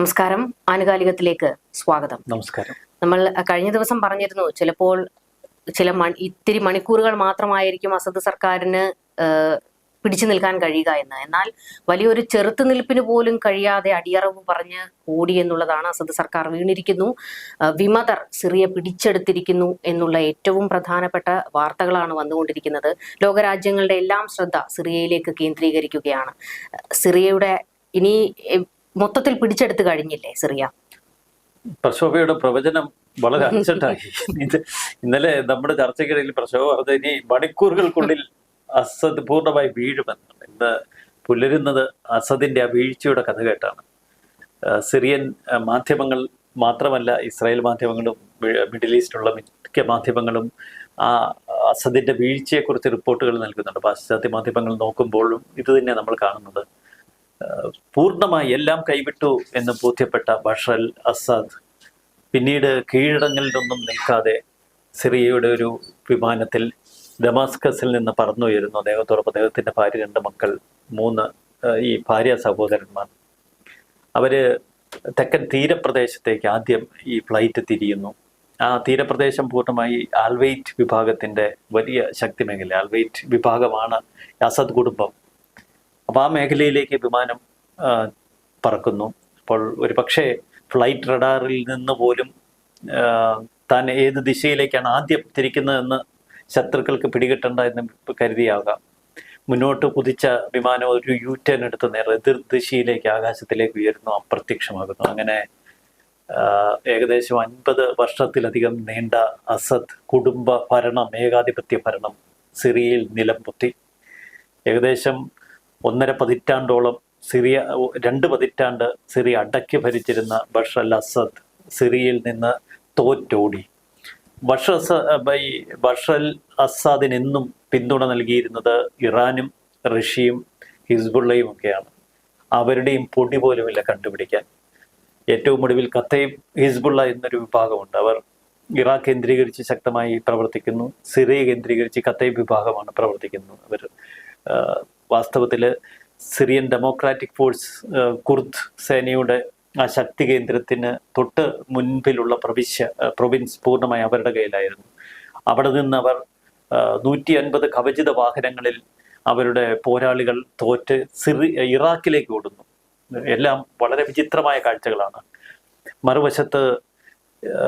നമസ്കാരം. ആനുകാലികത്തിലേക്ക് സ്വാഗതം. നമസ്കാരം. നമ്മൾ കഴിഞ്ഞ ദിവസം പറഞ്ഞിരുന്നു ചിലപ്പോൾ ചില മണി ഇത്തിരി മണിക്കൂറുകൾ മാത്രമായിരിക്കും അസദ് സർക്കാരിന് പിടിച്ചു നിൽക്കാൻ കഴിയുക എന്ന്. എന്നാൽ വലിയൊരു ചെറുത്തുനിൽപ്പിന് പോലും കഴിയാതെ അടിയറവ് പറഞ്ഞ് ഓടി എന്നുള്ളതാണ് അസദ് സർക്കാർ വീണിരിക്കുന്നു. വിമതർ സിറിയ പിടിച്ചെടുത്തിരിക്കുന്നു എന്നുള്ള ഏറ്റവും പ്രധാനപ്പെട്ട വാർത്തകളാണ് വന്നുകൊണ്ടിരിക്കുന്നത്. ലോകരാജ്യങ്ങളുടെ എല്ലാം ശ്രദ്ധ സിറിയയിലേക്ക് കേന്ദ്രീകരിക്കുകയാണ്. സിറിയയുടെ ഇനി മൊത്തത്തിൽ പിടിച്ചെടുത്ത് കഴിഞ്ഞില്ലേ സിറിയ? പ്രശോഭയുടെ പ്രവചനം വളരെ അച്ചട്ടായി. ഇന്നലെ നമ്മുടെ ചർച്ചയ്ക്കിടയിൽ പ്രശോഭ പറഞ്ഞത് ഇനി മണിക്കൂറുകൾക്കുള്ളിൽ അസദ് പൂർണമായി വീഴുമെന്ന്. ഇന്ന് പുലരുന്നത് അസദിന്റെ ആ വീഴ്ചയുടെ കഥ കേട്ടാണ്. സിറിയൻ മാധ്യമങ്ങൾ മാത്രമല്ല ഇസ്രായേൽ മാധ്യമങ്ങളും മിഡിൽ ഈസ്റ്റിലുള്ള മിക്ക മാധ്യമങ്ങളും ആ അസദിന്റെ വീഴ്ചയെക്കുറിച്ച് റിപ്പോർട്ടുകൾ നൽകുന്നുണ്ട്. പാശ്ചാത്യ മാധ്യമങ്ങൾ നോക്കുമ്പോഴും ഇത് തന്നെ നമ്മൾ കാണുന്നത്. പൂർണമായി എല്ലാം കൈവിട്ടു എന്ന് ബോധ്യപ്പെട്ട ബഷർ അൽ അസാദ് പിന്നീട് കീഴടങ്ങളിലൊന്നും നിൽക്കാതെ സിറിയയുടെ ഒരു വിമാനത്തിൽ ഡമാസ്കസിൽ നിന്ന് പറന്നുയരുന്നു. അദ്ദേഹത്തോടൊപ്പം അദ്ദേഹത്തിന്റെ ഭാര്യ രണ്ട് മക്കൾ മൂന്ന് ഈ ഭാര്യ സഹോദരന്മാർ. അവർ തെക്കൻ തീരപ്രദേശത്തേക്ക് ആദ്യം ഈ ഫ്ലൈറ്റ് തിരിയുന്നു. ആ തീരപ്രദേശം പൂർണമായി ആൽവെയ്റ്റ് വിഭാഗത്തിന്റെ വലിയ ശക്തി മേഖല ആൽവെയ്റ്റ് വിഭാഗമാണ് അസദ് കുടുംബം. അപ്പോൾ ആ മേഖലയിലേക്ക് വിമാനം പറക്കുന്നു. അപ്പോൾ ഒരു പക്ഷേ ഫ്ലൈറ്റ് റഡാറിൽ നിന്ന് പോലും താൻ ഏത് ദിശയിലേക്കാണ് ആദ്യം തിരിക്കുന്നതെന്ന് ശത്രുക്കൾക്ക് പിടികിട്ടണ്ട എന്ന് കരുതിയാകാം. മുന്നോട്ട് കുതിച്ച വിമാനം ഒരു യു ടേൺ എടുത്ത് നേരെ എതിർ ദിശയിലേക്ക് ആകാശത്തിലേക്ക് ഉയരുന്നു അപ്രത്യക്ഷമാകുന്നു. അങ്ങനെ ഏകദേശം അൻപത് വർഷത്തിലധികം നീണ്ട അസദ് കുടുംബ ഭരണം ഏകാധിപത്യ ഭരണം സിറിയയിൽ നിലംപൊത്തി. ഏകദേശം ഒന്നര പതിറ്റാണ്ടോളം സിറിയ രണ്ട് പതിറ്റാണ്ട് സിറിയ അടക്കി ഭരിച്ചിരുന്ന ബഷർ അൽ അസദ് സിറിയയിൽ നിന്ന് തോറ്റോടി. ബഷർ അസ ഈ ബഷർ അൽ അസാദിന് എന്നും പിന്തുണ നൽകിയിരുന്നത് ഇറാനും റഷ്യയും ഹിസ്ബുള്ളയും ഒക്കെയാണ്. അവരുടെയും പൊടി പോലുമില്ല കണ്ടുപിടിക്കാൻ. ഏറ്റവും ഒടുവിൽ കത്തയും ഹിസ്ബുള്ള എന്നൊരു വിഭാഗമുണ്ട്. അവർ ഇറാഖ് കേന്ദ്രീകരിച്ച് ശക്തമായി പ്രവർത്തിക്കുന്നു. സിറിയ കേന്ദ്രീകരിച്ച് കത്തയും വിഭാഗമാണ് പ്രവർത്തിക്കുന്നത്. അവർ വാസ്തവത്തിൽ സിറിയൻ ഡെമോക്രാറ്റിക് ഫോഴ്സ് കുർദ് സേനയുടെ ആ ശക്തി കേന്ദ്രത്തിന് തൊട്ട് മുൻപിലുള്ള പ്രവിശ്യ പ്രൊവിൻസ് പൂർണമായി അവരുടെ കയ്യിലായിരുന്നു. അവിടെ നിന്ന് അവർ നൂറ്റി അൻപത് കവചിത വാഹനങ്ങളിൽ അവരുടെ പോരാളികൾ തോറ്റ് സിറി ഇറാഖിലേക്ക് ഓടുന്നു. എല്ലാം വളരെ വിചിത്രമായ കാഴ്ചകളാണ്. മറുവശത്ത്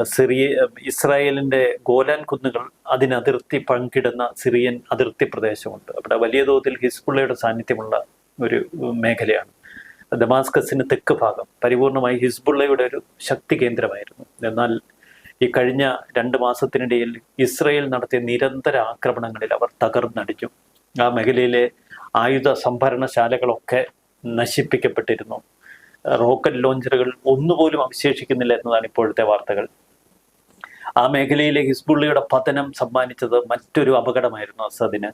സിറിയ ഇസ്രായേലിന്റെ ഗോലാൻ കുന്നുകൾ അതിനതിർത്തി പങ്കിടുന്ന സിറിയൻ അതിർത്തി പ്രദേശമുണ്ട്. അവിടെ വലിയ തോതിൽ ഹിസ്ബുള്ളയുടെ സാന്നിധ്യമുള്ള ഒരു മേഖലയാണ്. ദമാസ്കസിന് തെക്ക് ഭാഗം പരിപൂർണമായി ഹിസ്ബുള്ളയുടെ ഒരു ശക്തി കേന്ദ്രമായിരുന്നു. എന്നാൽ ഈ കഴിഞ്ഞ രണ്ട് മാസത്തിനിടയിൽ ഇസ്രയേൽ നടത്തിയ നിരന്തര ആക്രമണങ്ങളിൽ അവർ തകർന്നടിച്ചു ആ മേഖലയിലെ ആയുധ സംഭരണശാലകളൊക്കെ നശിപ്പിക്കപ്പെട്ടിരുന്നു. റോക്കറ്റ് ലോഞ്ചറുകൾ ഒന്നുപോലും അവശേഷിക്കുന്നില്ല എന്നതാണ് ഇപ്പോഴത്തെ വാർത്തകൾ. ആ മേഖലയിലെ ഹിസ്ബുള്ളിയുടെ പതനം സമ്മാനിച്ചത് മറ്റൊരു അപകടമായിരുന്നു അസദിന്.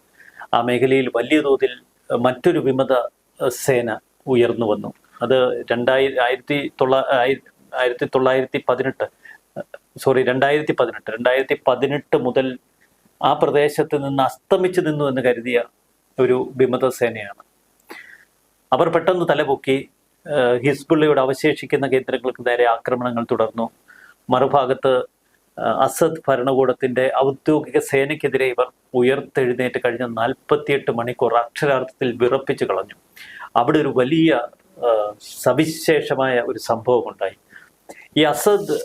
ആ മേഖലയിൽ വലിയ തോതിൽ മറ്റൊരു വിമത സേന ഉയർന്നു വന്നു. അത് രണ്ടായിര ആയിരത്തി തൊള്ള ആയി- ആയിരത്തി തൊള്ളായിരത്തി പതിനെട്ട് സോറി രണ്ടായിരത്തി പതിനെട്ട് രണ്ടായിരത്തി പതിനെട്ട് മുതൽ ആ പ്രദേശത്ത് നിന്ന് അസ്തമിച്ചു നിന്നു എന്ന് കരുതിയ ഒരു വിമത സേനയാണ്. അവർ പെട്ടെന്ന് തലപൊക്കി ഹിസ്ബുള്ളയുടെ അവശേഷിക്കുന്ന കേന്ദ്രങ്ങൾക്ക് നേരെ ആക്രമണങ്ങൾ തുടർന്നു. മറുഭാഗത്ത് അസദ് ഭരണകൂടത്തിന്റെ ഔദ്യോഗിക സേനയ്ക്കെതിരെ ഇവർ ഉയർത്തെഴുന്നേറ്റ് കഴിഞ്ഞ നാൽപ്പത്തിയെട്ട് മണിക്കൂർ അക്ഷരാർത്ഥത്തിൽ വിറപ്പിച്ചു കളഞ്ഞു. അവിടെ ഒരു വലിയ സവിശേഷമായ ഒരു സംഭവം ഉണ്ടായി ഈ അസദ്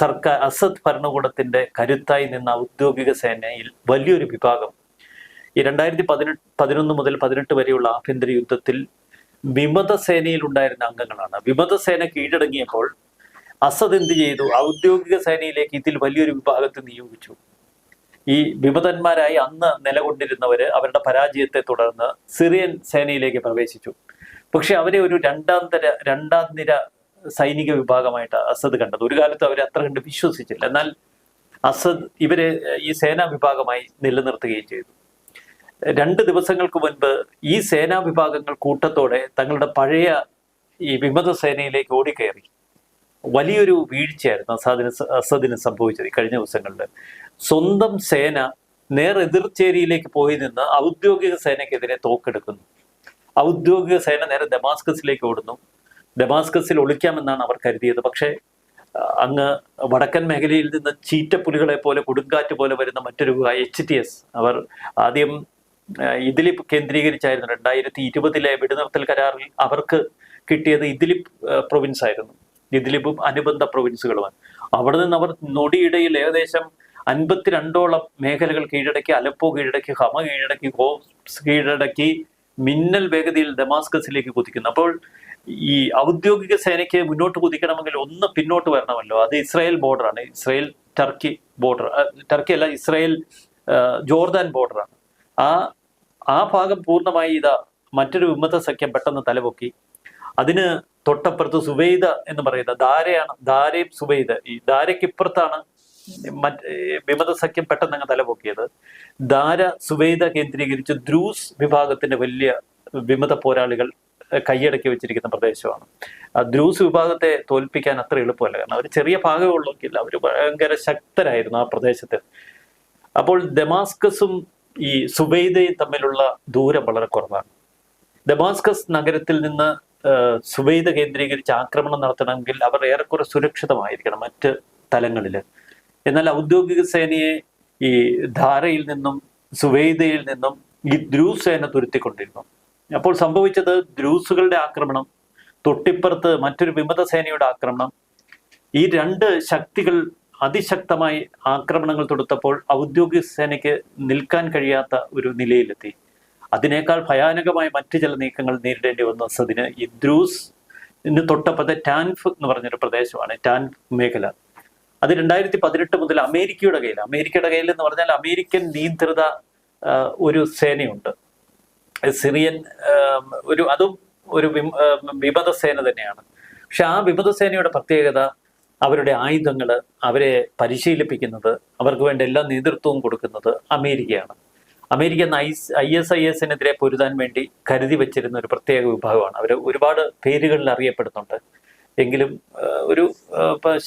സർക്കാർ അസദ് ഭരണകൂടത്തിന്റെ കരുത്തായി നിന്ന ഔദ്യോഗിക സേനയിൽ വലിയൊരു വിഭാഗം. ഈ രണ്ടായിരത്തി പതിനെട്ട് പതിനൊന്ന് മുതൽ പതിനെട്ട് വരെയുള്ള ആഭ്യന്തര യുദ്ധത്തിൽ വിമത സേനയിൽ ഉണ്ടായിരുന്ന അംഗങ്ങളാണ്. വിമത സേന കീഴടങ്ങിയപ്പോൾ അസദ് എന്ത് ചെയ്തു? ഔദ്യോഗിക സേനയിലേക്ക് ഇതിൽ വലിയൊരു വിഭാഗത്തെ നിയോഗിച്ചു. ഈ വിമതന്മാരായി അന്ന് നിലകൊണ്ടിരുന്നവര് അവരുടെ പരാജയത്തെ തുടർന്ന് സിറിയൻ സേനയിലേക്ക് പ്രവേശിച്ചു. പക്ഷെ അവരെ ഒരു രണ്ടാം തര രണ്ടാം നിര സൈനിക വിഭാഗമായിട്ട് അസദ് കണ്ടത്. ഒരു കാലത്ത് അവരെ അത്ര കണ്ട് വിശ്വസിച്ചില്ല. എന്നാൽ അസദ് ഇവരെ ഈ സേനാ വിഭാഗമായി നിലനിർത്തുകയും ചെയ്തു. രണ്ട് ദിവസങ്ങൾക്ക് മുൻപ് ഈ സേനാ വിഭാഗങ്ങൾ കൂട്ടത്തോടെ തങ്ങളുടെ പഴയ ഈ വിമത സേനയിലേക്ക് ഓടിക്കയറി. വലിയൊരു വീഴ്ചയായിരുന്നു അസാദിന് അസദിന് സംഭവിച്ചത് കഴിഞ്ഞ ദിവസങ്ങളിൽ. സ്വന്തം സേന നേർ എതിർച്ചേരിയിലേക്ക് പോയി നിന്ന് ഔദ്യോഗിക സേനയ്ക്കെതിരെ തോക്കെടുക്കുന്നു. ഔദ്യോഗിക സേന നേരെ ഡമാസ്കസിലേക്ക് ഓടുന്നു. ഡമാസ്കസിൽ ഒളിക്കാമെന്നാണ് അവർ കരുതിയത്. പക്ഷേ അങ്ങ് വടക്കൻ മേഖലയിൽ നിന്ന് ചീറ്റപ്പുലികളെ പോലെ കൊടുങ്കാറ്റ് പോലെ വരുന്ന മറ്റൊരു എച്ച് ടി എസ് അവർ ആദ്യം ഇദ്ലിബ് കേന്ദ്രീകരിച്ചായിരുന്നു. രണ്ടായിരത്തി ഇരുപതിലെ വെടിനിർത്തൽ കരാറിൽ അവർക്ക് കിട്ടിയത് ഇദ്ലിബ് പ്രൊവിൻസ് ആയിരുന്നു ഇദ്ലിബും അനുബന്ധ പ്രൊവിൻസുകളുമാണ്. അവിടെ നിന്ന് അവർ നൊടിയിടയിൽ ഏകദേശം അൻപത്തിരണ്ടോളം മേഖലകൾ കീഴടക്കി അലപ്പോ കീഴടക്കി ഹമ കീഴടക്കി ഹോംസ് കീഴടക്കി മിന്നൽ വേഗതയിൽ ഡമാസ്കസിലേക്ക് കുതിക്കുന്നു. അപ്പോൾ ഈ ഔദ്യോഗിക സേനയ്ക്ക് മുന്നോട്ട് കുതിക്കണമെങ്കിൽ ഒന്ന് പിന്നോട്ട് വരണമല്ലോ. അത് ഇസ്രായേൽ ബോർഡറാണ്. ഇസ്രായേൽ ടർക്കി ബോർഡർ ടർക്കി അല്ല ഇസ്രായേൽ ജോർദാൻ ബോർഡറാണ്. ആ ആ ഭാഗം പൂർണമായി ഇതാ മറ്റൊരു വിമത സഖ്യം പെട്ടെന്ന് തലപൊക്കി. അതിന് തൊട്ടപ്പുറത്ത് സുവൈദ എന്ന് പറയുന്ന ധാരയാണ് ധാരയും സുവൈദ ഈ ധാരയ്ക്കിപ്പുറത്താണ് മറ്റ് വിമത സഖ്യം പെട്ടെന്ന് അങ്ങ് തലപൊക്കിയത്. ധാര സുവൈദ കേന്ദ്രീകരിച്ച് ദ്രൂസ് വിഭാഗത്തിന്റെ വലിയ വിമത പോരാളികൾ കൈയടക്കി വെച്ചിരിക്കുന്ന പ്രദേശമാണ്. ദ്രൂസ് വിഭാഗത്തെ തോൽപ്പിക്കാൻ അത്ര എളുപ്പമല്ല. കാരണം അവർ ചെറിയ ഭാഗമേ ഉള്ളൂക്കില്ല അവർ ഭയങ്കര ശക്തരായിരുന്നു ആ പ്രദേശത്ത്. അപ്പോൾ ഡമാസ്കസും ഈ സുബൈദയും തമ്മിലുള്ള ദൂരം വളരെ കുറവാണ്. ഡമാസ്കസ് നഗരത്തിൽ നിന്ന് സുബൈദ കേന്ദ്രീകരിച്ച് ആക്രമണം നടത്തണമെങ്കിൽ അവർ ഏറെക്കുറെ സുരക്ഷിതമായിരിക്കണം മറ്റ് തലങ്ങളിൽ എന്നാൽ ഔദ്യോഗിക സേനയെ ഈ ധാരയിൽ നിന്നും സുവൈദയിൽ നിന്നും ഈ ദ്രൂസ് സേന തുരുത്തിക്കൊണ്ടിരുന്നു. അപ്പോൾ സംഭവിച്ചത് ദ്രൂസുകളുടെ ആക്രമണം തൊട്ടിപ്പുറത്ത് മറ്റൊരു വിമത സേനയുടെ ആക്രമണം ഈ രണ്ട് ശക്തികൾ അതിശക്തമായി ആക്രമണങ്ങൾ തൊടുത്തപ്പോൾ ഔദ്യോഗിക സേനയ്ക്ക് നിൽക്കാൻ കഴിയാത്ത ഒരു നിലയിലെത്തി. അതിനേക്കാൾ ഭയാനകമായ മറ്റു ചില നീക്കങ്ങൾ നേരിടേണ്ടി വന്ന. സദിന് ഈ ദ്രൂസ് ഇന്ന് തൊട്ടപ്പുറത്തെ ടാൻഫ് എന്ന് പറഞ്ഞൊരു പ്രദേശമാണ് ടാൻഫ് മേഖല. അത് രണ്ടായിരത്തി പതിനെട്ട് മുതൽ അമേരിക്കയുടെ കയ്യിൽ അമേരിക്കയുടെ കയ്യിൽ എന്ന് പറഞ്ഞാൽ അമേരിക്കൻ നിയന്ത്രിത ഒരു സേനയുണ്ട്. സിറിയൻ ഒരു അതും ഒരു വിമത സേന തന്നെയാണ്. പക്ഷെ ആ വിമത സേനയുടെ പ്രത്യേകത അവരുടെ ആയുധങ്ങൾ അവരെ പരിശീലിപ്പിക്കുന്നത് അവർക്ക് വേണ്ട എല്ലാ നേതൃത്വവും കൊടുക്കുന്നത് അമേരിക്കയാണ്. America I I S I എസിനെതിരെ പൊരുതാൻ വേണ്ടി കരുതി വച്ചിരുന്ന ഒരു പ്രത്യേക വിഭാഗമാണ്. അവർ ഒരുപാട് പേരുകളിൽ അറിയപ്പെടുന്നുണ്ട്. എങ്കിലും ഒരു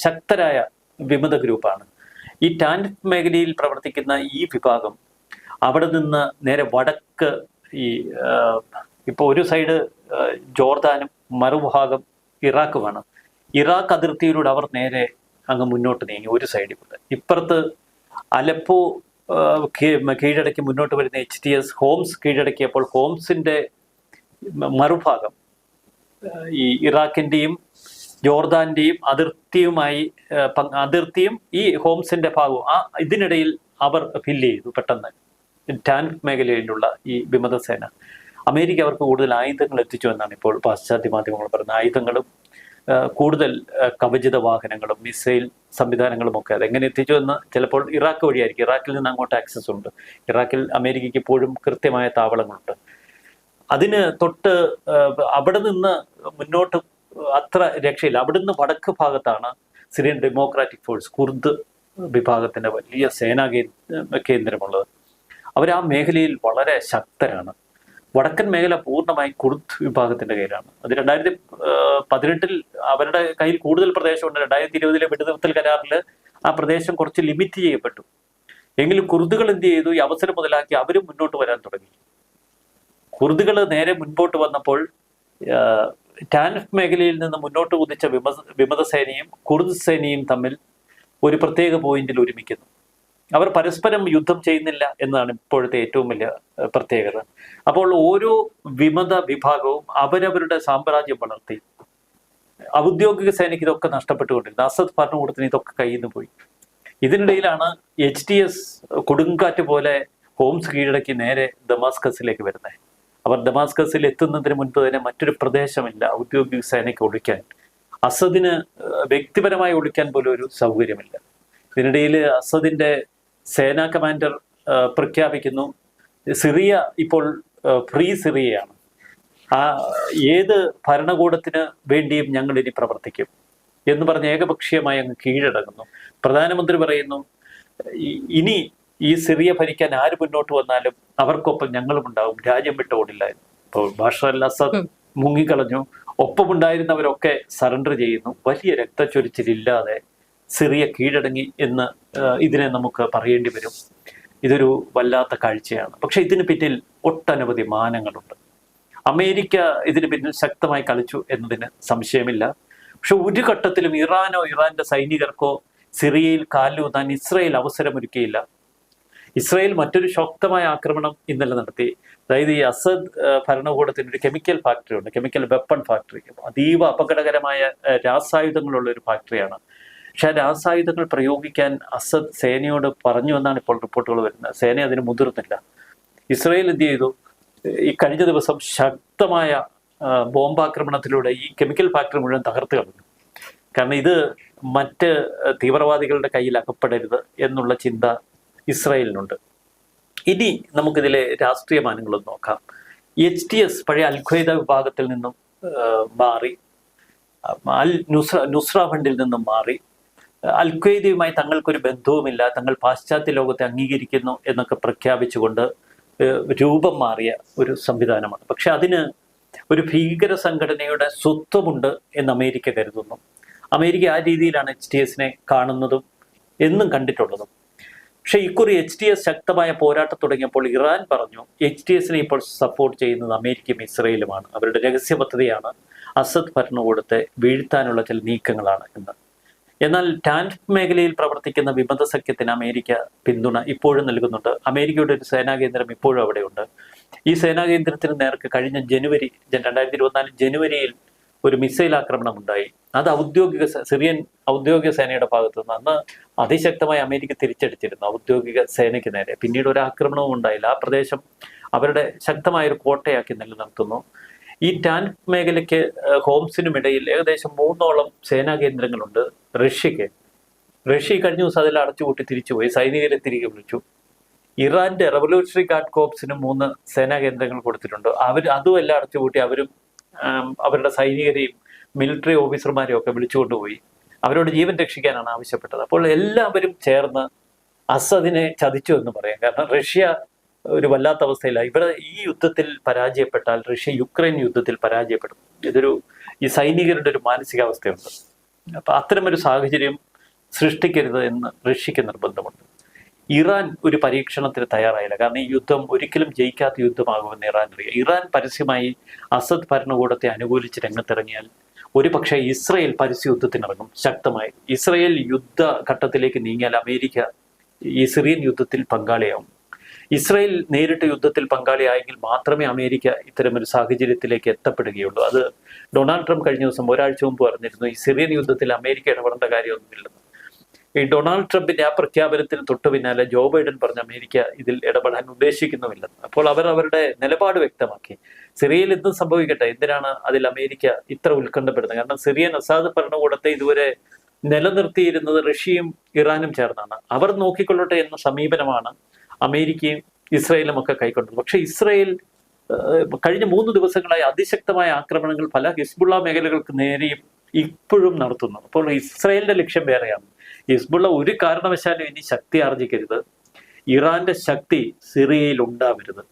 ശക്തരായ വിമത ഗ്രൂപ്പാണ്. ഈ ടാൻഡ് മേഖലയിൽ പ്രവർത്തിക്കുന്ന ഈ വിഭാഗം അവിടെ നിന്ന് നേരെ വടക്ക് ഈ ഇപ്പോൾ ഒരു സൈഡ് ജോർദാനും മറുഭാഗം ഇറാഖുമാണ്. ഇറാഖ് അതിർത്തിയിലൂടെ അവർ നേരെ അങ്ങ് മുന്നോട്ട് നീങ്ങി ഒരു സൈഡിൽ കൂടെ. ഇപ്പുറത്ത് അലപ്പോ കീഴടക്കി മുന്നോട്ട് വരുന്ന എച്ച് ടി എസ് ഹോംസ് കീഴടക്കിയപ്പോൾ ഹോംസിന്റെ മറുഭാഗം ഈ ഇറാഖിന്റെയും ജോർദാന്റെയും അതിർത്തിയുമായി അതിർത്തിയും ഈ ഹോംസിന്റെ ഭാഗവും ആ ഇതിനിടയിൽ അവർ ഫില്ല് ചെയ്തു പെട്ടെന്ന്. ടാൻ മേഖലയിലുള്ള ഈ വിമതസേന. അമേരിക്ക അവർക്ക് കൂടുതൽ ആയുധങ്ങൾ എത്തിച്ചു എന്നാണ് ഇപ്പോൾ പാശ്ചാത്യ മാധ്യമങ്ങൾ പറയുന്നത്. ആയുധങ്ങളും കൂടുതൽ കവചിത വാഹനങ്ങളും മിസൈൽ സംവിധാനങ്ങളും ഒക്കെ അതെങ്ങനെ എത്തിച്ചു എന്ന് ചിലപ്പോൾ ഇറാഖ് വഴിയായിരിക്കും. ഇറാഖിൽ നിന്ന് അങ്ങോട്ട് ആക്സസ് ഉണ്ട്. ഇറാഖിൽ അമേരിക്കയ്ക്ക് ഇപ്പോഴും കൃത്യമായ താവളങ്ങളുണ്ട്. അതിന് തൊട്ട് അവിടെ നിന്ന് മുന്നോട്ട് അത്ര രക്ഷയില്ല. അവിടുന്ന് വടക്ക് ഭാഗത്താണ് സിറിയൻ ഡെമോക്രാറ്റിക് ഫോഴ്സ് കുർദ് വിഭാഗത്തിന്റെ വലിയ സേനാ കേന്ദ്രമുള്ളത്. അവർ ആ മേഖലയിൽ വളരെ ശക്തരാണ്. വടക്കൻ മേഖല പൂർണമായും കുർദ് വിഭാഗത്തിന്റെ കയ്യിലാണ്. അത് രണ്ടായിരത്തി പതിനെട്ടിൽ അവരുടെ കയ്യിൽ കൂടുതൽ പ്രദേശമുണ്ട്. രണ്ടായിരത്തി ഇരുപതിലെ വെടിനിർത്തൽ കരാറിൽ ആ പ്രദേശം കുറച്ച് ലിമിറ്റ് ചെയ്യപ്പെട്ടു. എങ്കിലും കുർദുകൾ എന്ത് ചെയ്തു? ഈ അവസരം മുതലാക്കി അവരും മുന്നോട്ട് വരാൻ തുടങ്ങി. കുർദുകൾ നേരെ മുൻപോട്ട് വന്നപ്പോൾ ടാൻഫ് മേഖലയിൽ നിന്ന് മുന്നോട്ട് കുതിച്ച വിമത വിമത സേനയും കുർദ് സേനയും തമ്മിൽ ഒരു പ്രത്യേക പോയിന്റിൽ ഒരുമിക്കുന്നു. അവർ പരസ്പരം യുദ്ധം ചെയ്യുന്നില്ല എന്നതാണ് ഇപ്പോഴത്തെ ഏറ്റവും വലിയ പ്രത്യേകത. അപ്പോൾ ഓരോ വിമത വിഭാഗവും അവരവരുടെ സാമ്രാജ്യം വളർത്തി. ഔദ്യോഗിക സേനയ്ക്ക് ഇതൊക്കെ നഷ്ടപ്പെട്ടുകൊണ്ടിരുന്നു. അസദ് ഭരണകൂടത്തിന് ഇതൊക്കെ കയ്യിൽ നിന്ന് പോയി. ഇതിനിടയിലാണ് എച്ച് ടി എസ് കൊടുങ്കാറ്റ് പോലെ ഹോംസ് കീഴടക്കി നേരെ ദമാസ്കസിലേക്ക് വരുന്നത്. അവർ ദമാസ്കസിൽ എത്തുന്നതിന് മുൻപ് തന്നെ മറ്റൊരു പ്രദേശമില്ല ഔദ്യോഗിക സേനയ്ക്ക് ഒളിക്കാൻ അസദിന് വ്യക്തിപരമായി ഒളിക്കാൻ പോലും ഒരു സൗകര്യമില്ല. ഇതിനിടയിൽ അസദിന്റെ സേനാ കമാൻഡർ പ്രഖ്യാപിക്കുന്നു. സിറിയ ഇപ്പോൾ പ്രീ ഫ്രീ സിറിയയാണ്. ആ ഏത് ഭരണകൂടത്തിന് വേണ്ടിയും ഞങ്ങൾ ഇനി പ്രവർത്തിക്കും എന്ന് പറഞ്ഞ് ഏകപക്ഷീയമായി അങ്ങ് കീഴടങ്ങുന്നു. പ്രധാനമന്ത്രി പറയുന്നു ഇനി ഈ സിറിയ ഭരിക്കാൻ ആര് മുന്നോട്ട് വന്നാലും അവർക്കൊപ്പം ഞങ്ങളും ഉണ്ടാവും. രാജ്യം വിട്ട് ഓടില്ല. ഇപ്പോൾ ബാഷർ അൽ അസദ് മുങ്ങിക്കളഞ്ഞു. ഒപ്പമുണ്ടായിരുന്നവരൊക്കെ സറണ്ടർ ചെയ്യുന്നു. വലിയ രക്തച്ചൊരിച്ചിലില്ലാതെ സിറിയ കീഴടങ്ങി എന്ന് ഇതിനെ നമുക്ക് പറയേണ്ടി വരും. ഇതൊരു വല്ലാത്ത കാഴ്ചയാണ്. പക്ഷെ ഇതിന് പിന്നിൽ ഒട്ടനവധി മാനങ്ങളുണ്ട്. അമേരിക്ക ഇതിന് പിന്നിൽ ശക്തമായി കളിച്ചു എന്നതിന് സംശയമില്ല. പക്ഷെ ഒരു ഘട്ടത്തിലും ഇറാനോ ഇറാന്റെ സൈനികർക്കോ സിറിയയിൽ കാലൂന്നാൻ ഇസ്രയേൽ അവസരമൊരുക്കിയില്ല. ഇസ്രയേൽ മറ്റൊരു ശക്തമായ ആക്രമണം ഇന്നലെ നടത്തി. അതായത് ഈ അസദ് ഭരണകൂടത്തിന് ഒരു കെമിക്കൽ ഫാക്ടറി ഉണ്ട് കെമിക്കൽ വെപ്പൺ ഫാക്ടറി. അതീവ അപകടകരമായ രാസായുധങ്ങളുള്ള ഒരു ഫാക്ടറിയാണ് പക്ഷെ രാസായുധങ്ങൾ പ്രയോഗിക്കാൻ അസദ് സേനയോട് പറഞ്ഞു എന്നാണ് ഇപ്പോൾ റിപ്പോർട്ടുകൾ വരുന്നത്. സേന അതിന് മുതിർന്നില്ല. ഇസ്രയേൽ എന്ത് ചെയ്തു? ഈ കഴിഞ്ഞ ദിവസം ശക്തമായ ബോംബാക്രമണത്തിലൂടെ ഈ കെമിക്കൽ ഫാക്ടറി മുഴുവൻ തകർത്ത് കളഞ്ഞു. കാരണം ഇത് മറ്റ് തീവ്രവാദികളുടെ കയ്യിൽ അകപ്പെടരുത് എന്നുള്ള ചിന്ത ഇസ്രയേലിനുണ്ട്. ഇനി നമുക്കിതിലെ രാഷ്ട്രീയ മാനങ്ങളും നോക്കാം. എച്ച് ടി എസ് പഴയ അൽഖ്വയ്ദ വിഭാഗത്തിൽ നിന്നും മാറി. അൽ നുസ്ര നുസ്ര ഫണ്ടിൽ നിന്നും മാറി. അൽഖ്വയ്ദയുമായി തങ്ങൾക്കൊരു ബന്ധവുമില്ല തങ്ങൾ പാശ്ചാത്യ ലോകത്തെ അംഗീകരിക്കുന്നു എന്നൊക്കെ പ്രഖ്യാപിച്ചുകൊണ്ട് രൂപം മാറിയ ഒരു സംവിധാനമാണ്. പക്ഷെ അതിന് ഒരു ഭീകര സംഘടനയുടെ സ്വത്വമുണ്ട് എന്ന് അമേരിക്ക കരുതുന്നു. അമേരിക്ക ആ രീതിയിലാണ് എച്ച് ടി എസിനെ കാണുന്നതും എന്നും കണ്ടിട്ടുള്ളതും. പക്ഷെ ഇക്കുറി എച്ച് ടി എസ് ശക്തമായ പോരാട്ടം തുടങ്ങിയപ്പോൾ ഇറാൻ പറഞ്ഞു എച്ച് ടി എസിനെ ഇപ്പോൾ സപ്പോർട്ട് ചെയ്യുന്നത് അമേരിക്കയും ഇസ്രയേലുമാണ്. അവരുടെ രഹസ്യ പദ്ധതിയാണ് അസദ് ഭരണകൂടത്തെ വീഴ്ത്താനുള്ള ചില നീക്കങ്ങളാണ് എന്ന്. എന്നാൽ ടാൻഫ് മേഖലയിൽ പ്രവർത്തിക്കുന്ന വിമത സഖ്യത്തിന് അമേരിക്ക പിന്തുണ ഇപ്പോഴും നൽകുന്നുണ്ട്. അമേരിക്കയുടെ ഒരു സേനാ കേന്ദ്രം ഇപ്പോഴും അവിടെയുണ്ട്. ഈ സേനാ കേന്ദ്രത്തിന് നേർക്ക് കഴിഞ്ഞ ജനുവരി രണ്ടായിരത്തി ഇരുപത്തിനാല് ജനുവരിയിൽ ഒരു മിസൈൽ ആക്രമണം ഉണ്ടായി അത് ഔദ്യോഗിക സിറിയൻ ഔദ്യോഗിക സേനയുടെ ഭാഗത്തു നിന്ന് അന്ന് അതിശക്തമായി അമേരിക്ക തിരിച്ചടിച്ചിരുന്നു ഔദ്യോഗിക സേനയ്ക്ക് നേരെ. പിന്നീട് ഒരു ആക്രമണവും ഉണ്ടായില്ല. ആ പ്രദേശം അവരുടെ ശക്തമായ ഒരു കോട്ടയാക്കി നിലനിർത്തുന്നു. ഈ ടാൻ മേഖലയ്ക്ക് ഏഹ്, ഹോംസിനും ഇടയിൽ ഏകദേശം മൂന്നോളം സേനാ കേന്ദ്രങ്ങളുണ്ട് റഷ്യക്ക്. റഷ്യ കഴിഞ്ഞ ദിവസം അതിൽ അടച്ചുപൂട്ടി തിരിച്ചുപോയി. സൈനികരെ തിരികെ വിളിച്ചു. ഇറാന്റെ റവല്യൂഷണറി ഗാർഡ് കോപ്സിന് മൂന്ന് സേനാ കേന്ദ്രങ്ങൾ കൊടുത്തിട്ടുണ്ട്. അവർ അതും എല്ലാം അടച്ചുപൂട്ടി അവരും അവരുടെ സൈനികരെയും മിലിറ്ററി ഓഫീസർമാരെയും ഒക്കെ വിളിച്ചുകൊണ്ടുപോയി. അവരോട് ജീവൻ രക്ഷിക്കാനാണ് ആവശ്യപ്പെട്ടത്. അപ്പോൾ എല്ലാവരും ചേർന്ന് അസദിനെ ചതിച്ചു എന്ന് പറയാം. കാരണം റഷ്യ ഒരു വല്ലാത്ത അവസ്ഥയിലാണ് ഇവിടെ ഈ യുദ്ധത്തിൽ പരാജയപ്പെട്ടാൽ റഷ്യ യുക്രൈൻ യുദ്ധത്തിൽ പരാജയപ്പെടും. ഇതൊരു ഈ സൈനികരുടെ ഒരു മാനസികാവസ്ഥയുണ്ട്. അപ്പൊ അത്തരമൊരു സാഹചര്യം സൃഷ്ടിക്കരുത് എന്ന് റഷ്യക്ക് നിർബന്ധമുണ്ട്. ഇറാൻ ഒരു പരീക്ഷണത്തിന് തയ്യാറായില്ല. കാരണം ഈ യുദ്ധം ഒരിക്കലും ജയിക്കാത്ത യുദ്ധമാകുമെന്ന് ഇറാൻ അറിയാം. ഇറാൻ പരസ്യമായി അസദ് ഭരണകൂടത്തെ അനുകൂലിച്ച് രംഗത്തിറങ്ങിയാൽ ഒരു പക്ഷേ ഇസ്രയേൽ പരസ്യ യുദ്ധത്തിനിറങ്ങും ശക്തമായി. ഇസ്രയേൽ യുദ്ധ ഘട്ടത്തിലേക്ക് നീങ്ങിയാൽ അമേരിക്ക ഈ സിറിയൻ യുദ്ധത്തിൽ പങ്കാളിയാവും. ഇസ്രയേൽ നേരിട്ട് യുദ്ധത്തിൽ പങ്കാളിയായെങ്കിൽ മാത്രമേ അമേരിക്ക ഇത്തരമൊരു സാഹചര്യത്തിലേക്ക് എത്തപ്പെടുകയുള്ളൂ. അത് ഡൊണാൾഡ് ട്രംപ് കഴിഞ്ഞ ദിവസം ഒരാഴ്ച മുമ്പ് പറഞ്ഞിരുന്നു ഈ സിറിയൻ യുദ്ധത്തിൽ അമേരിക്ക ഇടപെടേണ്ട കാര്യമൊന്നുമില്ലെന്ന്. ഈ ഡൊണാൾഡ് ട്രംപിന്റെ ആ പ്രഖ്യാപനത്തിന് തൊട്ടു പിന്നാലെ ജോ ബൈഡൻ പറഞ്ഞ അമേരിക്ക ഇതിൽ ഇടപെടാൻ ഉദ്ദേശിക്കുന്നുമില്ലെന്ന്. അപ്പോൾ അവർ അവരുടെ നിലപാട് വ്യക്തമാക്കി. സിറിയയിൽ എന്തും സംഭവിക്കട്ടെ എന്തിനാണ് അതിൽ അമേരിക്ക ഇത്ര ഉത്കണ്ഠപ്പെടുന്നത്? കാരണം സിറിയൻ അസാദ് ഭരണകൂടത്തെ ഇതുവരെ നിലനിർത്തിയിരുന്നത് റഷ്യയും ഇറാനും ചേർന്നാണ്. അവർ നോക്കിക്കൊള്ളട്ടെ എന്ന സമീപനമാണ് അമേരിക്കയും ഇസ്രായേലും ഒക്കെ കൈക്കൊണ്ടത് പക്ഷേ ഇസ്രായേൽ കഴിഞ്ഞ മൂന്ന് ദിവസങ്ങളായി അതിശക്തമായ ആക്രമണങ്ങൾ പല ഹിസ്ബുള്ള മേഖലകൾക്ക് നേരെയും ഇപ്പോഴും നടത്തുന്നു. അപ്പോൾ ഇസ്രായേലിന്റെ ലക്ഷ്യം വേറെയാണ്. ഹിസ്ബുള്ള ഒരു കാരണവശാലും ഇനി ശക്തി ആർജിക്കരുത് ഇറാന്റെ ശക്തി സിറിയയിൽ ഉണ്ടാവരുത്.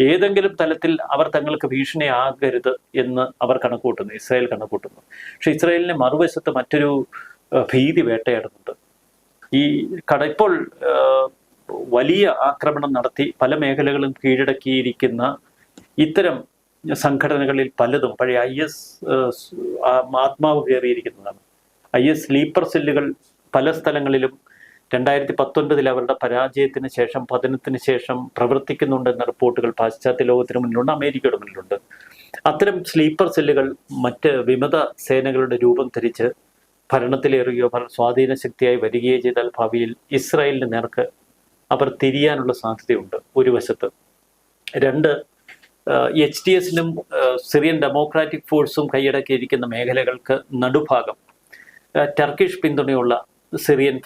ഏതെങ്കിലും തലത്തിൽ അവർ തങ്ങൾക്ക് ഭീഷണിയാകരുത് എന്ന് അവർ കണക്കൂട്ടുന്നു ഇസ്രായേൽ കണക്കൂട്ടുന്നു. പക്ഷെ ഇസ്രായേലിന് മറുവശത്ത് മറ്റൊരു ഭീതി വേട്ടയാടുന്നുണ്ട്. ഈ കട ഇപ്പോൾ വലിയ ആക്രമണം നടത്തി പല മേഖലകളും കീഴടക്കിയിരിക്കുന്ന ഇത്തരം സംഘടനകളിൽ പലതും പഴയ ഐ എസ് ആത്മാവ് കയറിയിരിക്കുന്നതാണ്. ഐ എസ് സ്ലീപ്പർ സെല്ലുകൾ പല സ്ഥലങ്ങളിലും രണ്ടായിരത്തി പത്തൊൻപതിൽ അവരുടെ പരാജയത്തിന് ശേഷം പതനത്തിന് ശേഷം പ്രവർത്തിക്കുന്നുണ്ടെന്ന റിപ്പോർട്ടുകൾ പാശ്ചാത്യ ലോകത്തിന് മുന്നിലുണ്ട് അമേരിക്കയുടെ മുന്നിലുണ്ട്. അത്തരം സ്ലീപ്പർ സെല്ലുകൾ മറ്റ് വിമത സേനകളുടെ രൂപം ധരിച്ച് ഭരണത്തിലേറുകയോ സ്വാധീന ശക്തിയായി വരികയോ ചെയ്താൽ ഭാവിയിൽ ഇസ്രായേലിന് നേർക്ക് അവർ തിരിയാനുള്ള സാധ്യതയുണ്ട് ഒരു വശത്ത്. രണ്ട് എച്ച് ഡി എസിനും സിറിയൻ ഡെമോക്രാറ്റിക് ഫോഴ്സും കൈയടക്കിയിരിക്കുന്ന മേഖലകൾക്ക് നടുഭാഗം ടർക്കിഷ് പിന്തുണയുള്ള സിറിയൻ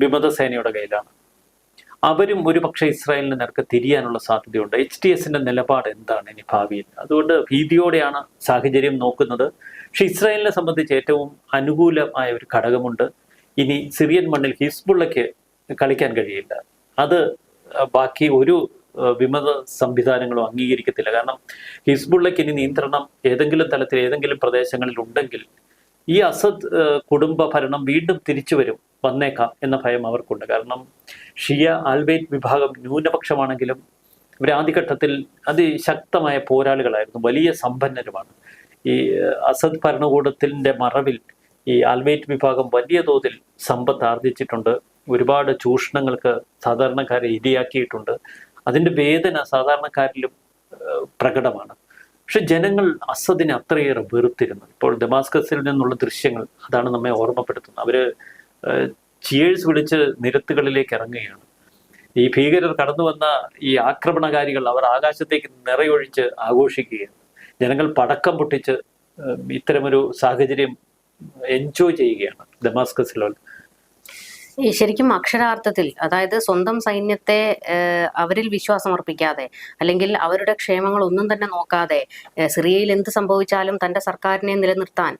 വിമത സേനയുടെ കയ്യിലാണ്. അവരും ഒരുപക്ഷെ ഇസ്രായേലിന് നേർക്ക് തിരിയാനുള്ള സാധ്യതയുണ്ട്. എച്ച് ഡി എസിന്റെ നിലപാട് എന്താണ് ഇനി ഭാവിയിൽ? അതുകൊണ്ട് ഭീതിയോടെയാണ് സാഹചര്യം നോക്കുന്നത്. പക്ഷെ ഇസ്രായേലിനെ സംബന്ധിച്ച് ഏറ്റവും അനുകൂലമായ ഒരു ഘടകമുണ്ട്. ഇനി സിറിയൻ മണ്ണിൽ ഹിസ്ബുള്ളയ്ക്ക് കളിക്കാൻ കഴിയില്ല. അത് ബാക്കി ഒരു വിമത സംവിധാനങ്ങളും അംഗീകരിക്കത്തില്ല. കാരണം ഹിസ്ബുള്ളയ്ക്ക് ഇനി നിയന്ത്രണം ഏതെങ്കിലും തലത്തിൽ ഏതെങ്കിലും പ്രദേശങ്ങളിൽ ഉണ്ടെങ്കിൽ ഈ അസദ് കുടുംബ ഭരണം വീണ്ടും തിരിച്ചു വരും വന്നേക്കാം എന്ന ഭയം അവർക്കുണ്ട്. കാരണം ഷിയ ആൽബേറ്റ് വിഭാഗം ന്യൂനപക്ഷമാണെങ്കിലും ഇവർ ആദ്യഘട്ടത്തിൽ അതിശക്തമായ പോരാളികളായിരുന്നു വലിയ സമ്പന്നരുമാണ്. ഈ അസദ് ഭരണകൂടത്തിന്റെ മറവിൽ ഈ ആൽബേറ്റ് വിഭാഗം വലിയ തോതിൽ സമ്പത്ത് ആർജിച്ചിട്ടുണ്ട്. ഒരുപാട് ചൂഷണങ്ങൾക്ക് സാധാരണക്കാരെ ഇരയാക്കിയിട്ടുണ്ട്. അതിന്റെ വേദന സാധാരണക്കാരിലും പ്രകടമാണ്. പക്ഷെ ജനങ്ങൾ അസദിനെ അത്രയേറെ വെറുത്തിരുന്നു. ഇപ്പോൾ ഡെമാസ്കസിൽ നിന്നുള്ള ദൃശ്യങ്ങൾ അതാണ് നമ്മെ ഓർമ്മപ്പെടുത്തുന്നത്. അവർ ചിയേഴ്സ് വിളിച്ച് നിരത്തുകളിലേക്ക് ഇറങ്ങുകയാണ്. ഈ ഭീകരർ കടന്നു വന്ന ഈ ആക്രമണകാരികൾ അവർ ആകാശത്തേക്ക് നിറയൊഴിച്ച് ആഘോഷിക്കുകയാണ്. ജനങ്ങൾ പടക്കം പൊട്ടിച്ച് ഇത്തരമൊരു സാഹചര്യം എൻജോയ് ചെയ്യുകയാണ് ഡെമാസ്കസിലുള്ള ശരിക്കും അക്ഷരാർത്ഥത്തിൽ അതായത് സ്വന്തം സൈന്യത്തെ അവരിൽ വിശ്വാസം അർപ്പിക്കാതെ അല്ലെങ്കിൽ അവരുടെ ക്ഷേമങ്ങൾ ഒന്നും തന്നെ നോക്കാതെ സിറിയയിൽ എന്ത് സംഭവിച്ചാലും തന്റെ സർക്കാരിനെ നിലനിർത്താൻ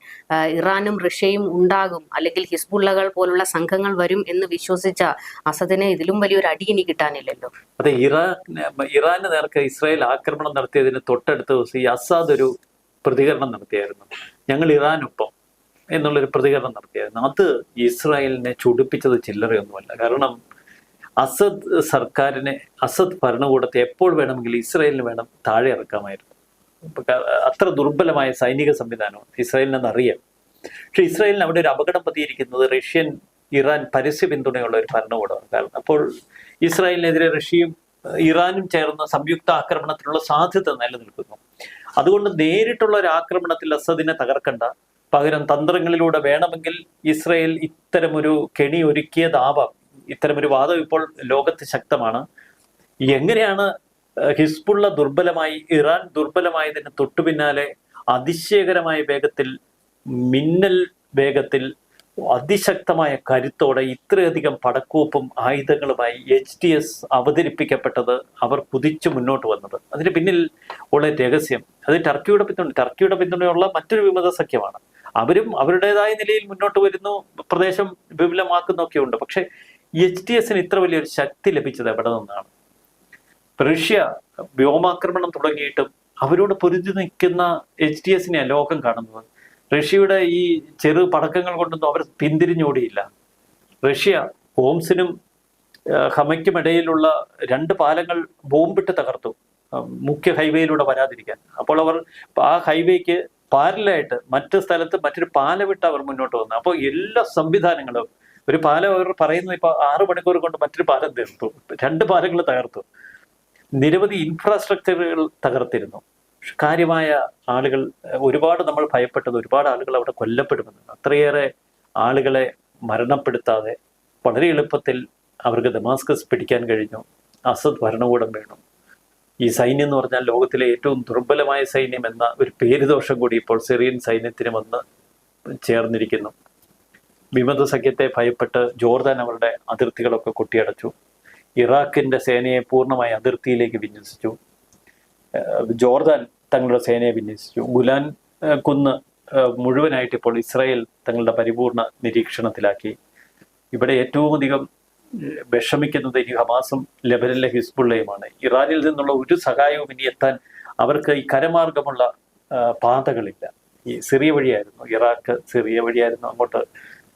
ഇറാനും റഷ്യയും ഉണ്ടാകും അല്ലെങ്കിൽ ഹിസ്ബുള്ളകൾ പോലുള്ള സംഘങ്ങൾ വരും എന്ന് വിശ്വസിച്ച അസദിനെ ഇതിലും വലിയൊരു അടി ഇനി കിട്ടാനില്ലല്ലോ. അതെ ഇറാൻ ഇറാന് നേർക്ക് ഇസ്രായേൽ ആക്രമണം നടത്തിയതിന് തൊട്ടടുത്ത ദിവസം ഈ അസാദ് ഒരു പ്രതികരണം നടത്തിയായിരുന്നു. ഞങ്ങൾ ഇറാനൊപ്പം. എന്നുള്ളൊരു പ്രതികരണം നടത്തിയായിരുന്നു. അത് ഇസ്രായേലിനെ ചുടിപ്പിച്ചത് ചില്ലറയൊന്നുമല്ല. കാരണം അസദ് സർക്കാരിനെ അസദ് ഭരണകൂടത്തെ എപ്പോൾ വേണമെങ്കിലും ഇസ്രായേലിന് വേണം താഴെ ഇറക്കാമായിരുന്നു. അത്ര ദുർബലമായ സൈനിക സംവിധാനം ഇസ്രായേലിനെന്ന് അറിയാം പക്ഷെ ഇസ്രായേലിന് അവിടെ ഒരു അപകടം പതിയിരിക്കുന്നത് റഷ്യൻ ഇറാൻ പരസ്യ പിന്തുണയുള്ള ഒരു ഭരണകൂടമാണ്. കാരണം അപ്പോൾ ഇസ്രായേലിനെതിരെ റഷ്യയും ഇറാനും ചേർന്ന സംയുക്ത ആക്രമണത്തിനുള്ള സാധ്യത നിലനിൽക്കുന്നു. അതുകൊണ്ട് നേരിട്ടുള്ള ഒരു ആക്രമണത്തിൽ അസദിനെ തകർക്കണ്ട. പകരം തന്ത്രങ്ങളിലൂടെ വേണമെങ്കിൽ ഇസ്രയേൽ ഇത്തരമൊരു കെണി ഒരുക്കിയതാവാം. ഇത്തരമൊരു വാദം ഇപ്പോൾ ലോകത്ത് ശക്തമാണ്. എങ്ങനെയാണ് ഹിസ്ബുള്ള ദുർബലമായി ഇറാൻ ദുർബലമായതിന് തൊട്ടു പിന്നാലെ അതിശയകരമായ വേഗത്തിൽ മിന്നൽ വേഗത്തിൽ അതിശക്തമായ കരുത്തോടെ ഇത്രയധികം പടക്കോപ്പും ആയുധങ്ങളുമായി എച്ച് ഡി എസ് അവതരിപ്പിക്കപ്പെട്ടത് അവർ കുതിച്ചു മുന്നോട്ട് വന്നത്. അതിന് പിന്നിൽ ഉള്ള രഹസ്യം അത് ടർക്കിയുടെ പിന്തുണ ടർക്കിയുടെ പിന്തുണയുള്ള മറ്റൊരു വിമത സഖ്യമാണ്. അവരും അവരുടേതായ നിലയിൽ മുന്നോട്ട് വരുന്നു പ്രദേശം വിപുലമാക്കുന്നൊക്കെ ഉണ്ട് പക്ഷെ എച്ച് ടി എസിന് ഇത്ര വലിയൊരു ശക്തി ലഭിച്ചത് എവിടെ നിന്നാണ്? റഷ്യ വ്യോമാക്രമണം തുടങ്ങിയിട്ടും അവരോട് പൊരുതി നിൽക്കുന്ന എച്ച് ടി എസിനെ ലോകം കാണുന്നത്. റഷ്യയുടെ ഈ ചെറു പടക്കങ്ങൾ കൊണ്ടൊന്നും അവർ പിന്തിരിഞ്ഞോടിയില്ല. റഷ്യ ഹോംസിനും ഹമയ്ക്കുമിടയിലുള്ള രണ്ട് പാലങ്ങൾ ബോംബിട്ട് തകർത്തു മുഖ്യ ഹൈവേയിലൂടെ വരാതിരിക്കാൻ. അപ്പോൾ അവർ ആ ഹൈവേക്ക് പാരലായിട്ട് മറ്റു സ്ഥലത്ത് മറ്റൊരു പാല വിട്ട് അവർ മുന്നോട്ട് വന്നു. അപ്പോൾ എല്ലാ സംവിധാനങ്ങളും ഒരു പാല അവർ പറയുന്നത് ഇപ്പൊ ആറു മണിക്കൂർ കൊണ്ട് മറ്റൊരു പാലം തീർത്തു. രണ്ട് പാലങ്ങൾ തകർത്തു. നിരവധി ഇൻഫ്രാസ്ട്രക്ചറുകൾ തകർത്തിരുന്നു. കാര്യമായ ആളുകൾ ഒരുപാട് നമ്മൾ ഭയപ്പെട്ടത് ഒരുപാട് ആളുകൾ അവിടെ കൊല്ലപ്പെടുമെന്ന്. അത്രയേറെ ആളുകളെ മരണപ്പെടുത്താതെ വളരെ എളുപ്പത്തിൽ അവർക്ക് ദമാസ്കസ് പിടിക്കാൻ കഴിഞ്ഞു. അസദ് ഭരണകൂടം വേണം. ഈ സൈന്യം എന്ന് പറഞ്ഞാൽ ലോകത്തിലെ ഏറ്റവും ദുർബലമായ സൈന്യം എന്ന ഒരു പേരുദോഷം കൂടി ഇപ്പോൾ സിറിയൻ സൈന്യത്തിന് വന്ന് ചേർന്നിരിക്കുന്നു. വിമത സഖ്യത്തെ ഭയപ്പെട്ട് ജോർദാൻ അവരുടെ അതിർത്തികളൊക്കെ കൊട്ടിയടച്ചു. ഇറാഖിന്റെ സേനയെ പൂർണമായി അതിർത്തിയിലേക്ക് വിന്യസിച്ചു. ജോർദാൻ തങ്ങളുടെ സേനയെ വിന്യസിച്ചു. ഗുലാൻ കുന്ന് മുഴുവനായിട്ട് ഇപ്പോൾ ഇസ്രായേൽ തങ്ങളുടെ പരിപൂർണ നിരീക്ഷണത്തിലാക്കി. ഇവിടെ ഏറ്റവും അധികം വിഷമിക്കുന്നത് ഇനി ഹമാസും ലെബനനിലെ ഹിസ്ബുള്ളയുമാണ്. ഇറാനിൽ നിന്നുള്ള ഒരു സഹായവും ഇനി എത്താൻ അവർക്ക് ഈ കരമാർഗമുള്ള പാതകളില്ല. ഈ സിറിയ വഴിയായിരുന്നു ഇറാഖ് സിറിയ വഴിയായിരുന്നു അങ്ങോട്ട്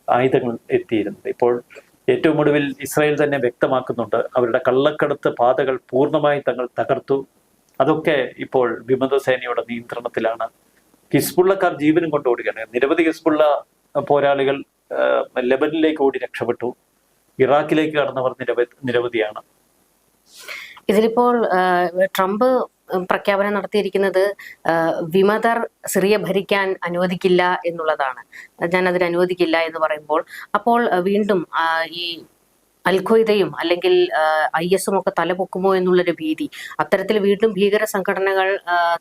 ആയുധങ്ങൾ എത്തിയിരുന്നത്. ഇപ്പോൾ ഏറ്റവും ഒടുവിൽ ഇസ്രായേൽ തന്നെ വ്യക്തമാക്കുന്നുണ്ട് അവരുടെ കള്ളക്കടത്ത് പാതകൾ പൂർണമായി തങ്ങൾ തകർത്തു. അതൊക്കെ ഇപ്പോൾ വിമതസേനയുടെ നിയന്ത്രണത്തിലാണ്. ഹിസ്ബുള്ളക്കാർ ജീവനും കൊണ്ട് ഓടുകയാണ്. നിരവധി ഹിസ്ബുള്ള പോരാളികൾ ലെബനിലേക്ക് ഓടി രക്ഷപ്പെട്ടു. ഇറാഖിലേക്ക് കടന്നവർ നിരവധി നിരവധിയാണ്. ഇതിലിപ്പോൾ ട്രംപ് പ്രഖ്യാപനം നടത്തിയിരിക്കുന്നത് വിമതർ സിറിയ ഭരിക്കാൻ അനുവദിക്കില്ല എന്നുള്ളതാണ്. ഞാൻ അതിന് അനുവദിക്കില്ല എന്ന് പറയുമ്പോൾ അപ്പോൾ വീണ്ടും ഈ അൽഖ്വയ്ദയും അല്ലെങ്കിൽ ഐ എസും ഒക്കെ തലപൊക്കുമോ എന്നുള്ളൊരു ഭീതി. അത്തരത്തിൽ വീണ്ടും ഭീകര സംഘടനകൾ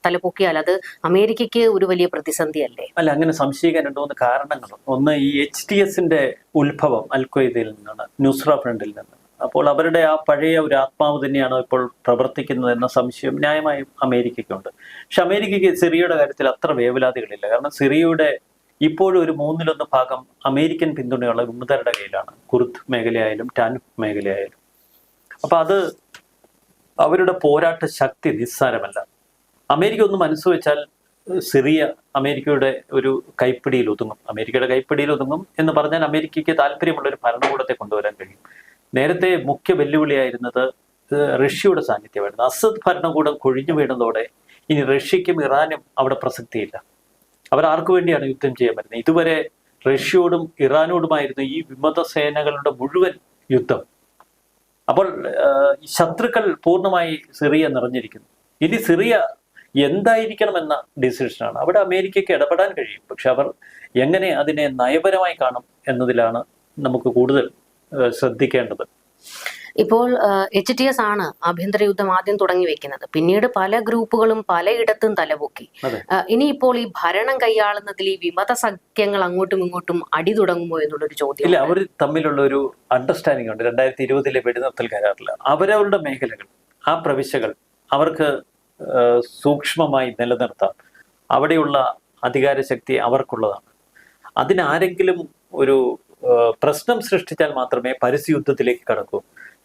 തലപൊക്കിയാൽ അത് അമേരിക്കയ്ക്ക് ഒരു വലിയ പ്രതിസന്ധിയല്ലേ? അല്ല അങ്ങനെ സംശയിക്കാൻ രണ്ട് കാരണങ്ങൾ ഒന്ന് ഈ എച്ച് ടി എസിന്റെ ഉത്ഭവം അൽഖയ്ദയിൽ നിന്നാണ് നുസ്ര ഫ്രണ്ടിൽ നിന്ന്. അപ്പോൾ അവരുടെ ആ പഴയ ഒരു ആത്മാവ് തന്നെയാണ് ഇപ്പോൾ പ്രവർത്തിക്കുന്നത് എന്ന സംശയം ന്യായമായും അമേരിക്കയ്ക്കുണ്ട്. പക്ഷെ അമേരിക്കയ്ക്ക് സിറിയയുടെ കാര്യത്തിൽ അത്ര വേവലാതികളില്ല. കാരണം സിറിയയുടെ ഇപ്പോഴും ഒരു മൂന്നിലൊന്ന് ഭാഗം അമേരിക്കൻ പിന്തുണയുള്ള വിമതരുടെ കയ്യിലാണ്. കുർദ് മേഖലയായാലും ടാൻഫ് മേഖലയായാലും. അപ്പൊ അത് അവരുടെ പോരാട്ട ശക്തി നിസ്സാരമല്ല. അമേരിക്ക ഒന്ന് മനസ്സ് വെച്ചാൽ സിറിയ അമേരിക്കയുടെ ഒരു കൈപ്പിടിയിൽ ഒതുങ്ങും. അമേരിക്കയുടെ കൈപ്പിടിയിൽ ഒതുങ്ങും എന്ന് പറഞ്ഞാൽ അമേരിക്കയ്ക്ക് താല്പര്യമുള്ള ഒരു ഭരണകൂടത്തെ കൊണ്ടുവരാൻ കഴിയും. നേരത്തെ മുഖ്യ വെല്ലുവിളിയായിരുന്നത് റഷ്യയുടെ സാന്നിധ്യമായിരുന്നു. അസദ് ഭരണകൂടം കൊഴിഞ്ഞു വീണതോടെ ഇനി റഷ്യക്കും ഇറാനും അവിടെ പ്രസക്തിയില്ല. അവർ ആർക്കു വേണ്ടിയാണ് യുദ്ധം ചെയ്യാൻ പറ്റുന്നത്. ഇതുവരെ റഷ്യയോടും ഇറാനോടുമായിരുന്നു ഈ വിമത സേനകളുടെ മുഴുവൻ യുദ്ധം. അപ്പോൾ ശത്രുക്കൾ പൂർണമായി സിറിയ നിറഞ്ഞിരിക്കുന്നു. ഇനി സിറിയ എന്തായിരിക്കണമെന്ന ഡിസിഷനാണ്. അവിടെ അമേരിക്കയ്ക്ക് ഇടപെടാൻ കഴിയും. പക്ഷെ അവർ എങ്ങനെ അതിനെ നയപരമായി കാണും എന്നതിലാണ് നമുക്ക് കൂടുതൽ ശ്രദ്ധിക്കേണ്ടത്. ഇപ്പോൾ എച്ച് ടി എസ് ആണ് ആഭ്യന്തര യുദ്ധം ആദ്യം തുടങ്ങി വെക്കുന്നത്. പിന്നീട് പല ഗ്രൂപ്പുകളും പലയിടത്തും തലപൊക്കി. ഇനിയിപ്പോൾ ഈ ഭരണം കൈയാളുന്നതിൽ ഈ വിമത സഖ്യങ്ങൾ അങ്ങോട്ടും ഇങ്ങോട്ടും അടി തുടങ്ങുമോ എന്നുള്ളൊരു ചോദ്യം ഇല്ല അവർ തമ്മിലുള്ള ഒരു അണ്ടർസ്റ്റാൻഡിംഗ് ഉണ്ട്. രണ്ടായിരത്തി ഇരുപതിലെ വെടിനിർത്തൽ കരാറിൽ അവരവരുടെ മേഖലകൾ ആ പ്രവിശ്യകൾ അവർക്ക് സൂക്ഷ്മമായി നിലനിർത്താം അവിടെയുള്ള അധികാരശക്തി അവർക്കുള്ളതാണ്. അതിനാരെങ്കിലും ഒരു പ്രശ്നം സൃഷ്ടിച്ചാൽ മാത്രമേ പരസ്യുദ്ധത്തിലേക്ക് കടക്കൂ.